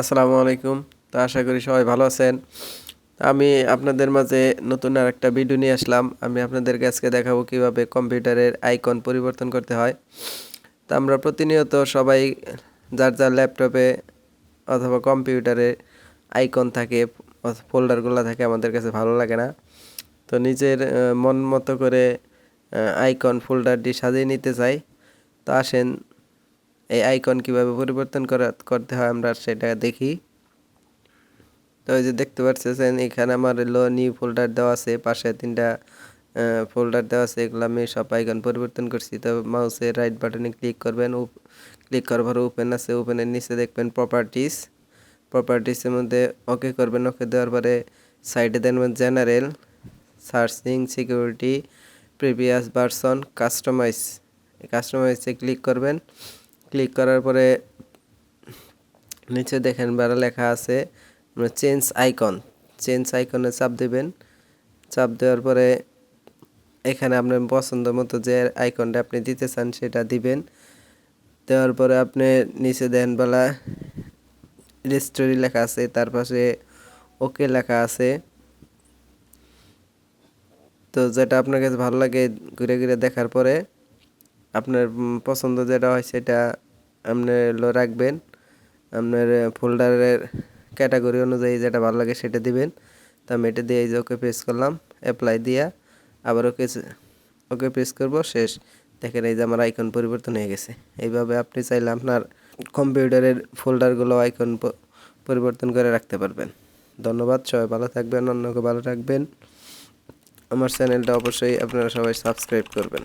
আসসালামু আলাইকুম। তো আশা করি সবাই ভালো আছেন। আমি আপনাদের মাঝে নতুন আর একটা ভিডিও নিয়ে আসলাম। আমি আপনাদেরকে আজকে দেখাবো কীভাবে কম্পিউটারের আইকন পরিবর্তন করতে হয়। তো আমরা প্রতিনিয়ত সবাই যার যার ল্যাপটপে অথবা কম্পিউটারে আইকন থাকে, ফোল্ডারগুলো থাকে, আমাদের কাছে ভালো লাগে না। তো নিজের মন মতো করে আইকন, ফোল্ডারটি সাজিয়ে নিতে চাই। তো আসেন এই আইকন কীভাবে পরিবর্তন করা, করতে হয় আমরা সেটা দেখি। তো এই যে দেখতে পাচ্ছেন এখানে আমার হলো নিউ ফোল্ডার দেওয়া আছে, পাশে তিনটা ফোল্ডার দেওয়া আছে, এগুলো আমি সব আইকন পরিবর্তন করছি। তো মাউসের রাইট বাটনে ক্লিক করবেন ক্লিক করার পরে ওপেন আছে ওপেনের নিচে দেখবেন প্রপার্টিস প্রপার্টিসের মধ্যে ওকে করবেন ওকে দেওয়ার পরে সাইডে দেখবেন general searching security previous version customize কাস্টমাইজে click করবেন। ক্লিক করার পরে নিচে দেখেন বারা লেখা আছে চেঞ্জ আইকন চেঞ্জ আইকনে চাপ দেবেন। চাপ দেওয়ার পরে এখানে আপনার পছন্দ মতো যে আইকনটা আপনি দিতে চান সেটা দিবেন। দেওয়ার পরে আপনি নিচে দেন বেলা রেজিস্ট্রি লেখা আছে, তার পাশে ওকে লেখা আছে। তো যেটা আপনার কাছে ভালো লাগে, ঘুরে ঘুরে দেখার পরে আপনার পছন্দ যেটা হয় সেটা আপনি হলো রাখবেন। আপনার ফোল্ডারের ক্যাটাগরি অনুযায়ী যেটা ভালো লাগে সেটা দিবেন। তো আমি এটা দিয়ে এই যে ওকে প্রেস করলাম অ্যাপ্লাই দিয়া আবার ওকে ওকে প্রেস করব, শেষ। দেখেন এই যে আমার আইকন পরিবর্তন হয়ে গেছে। এইভাবে আপনি চাইলে আপনার কম্পিউটারের ফোল্ডারগুলো আইকন পরিবর্তন করে রাখতে পারবেন। ধন্যবাদ, সবাই ভালো থাকবেন, অন্যকে ভালো রাখবেন। আমার চ্যানেলটা অবশ্যই আপনারা সবাই সাবস্ক্রাইব করবেন।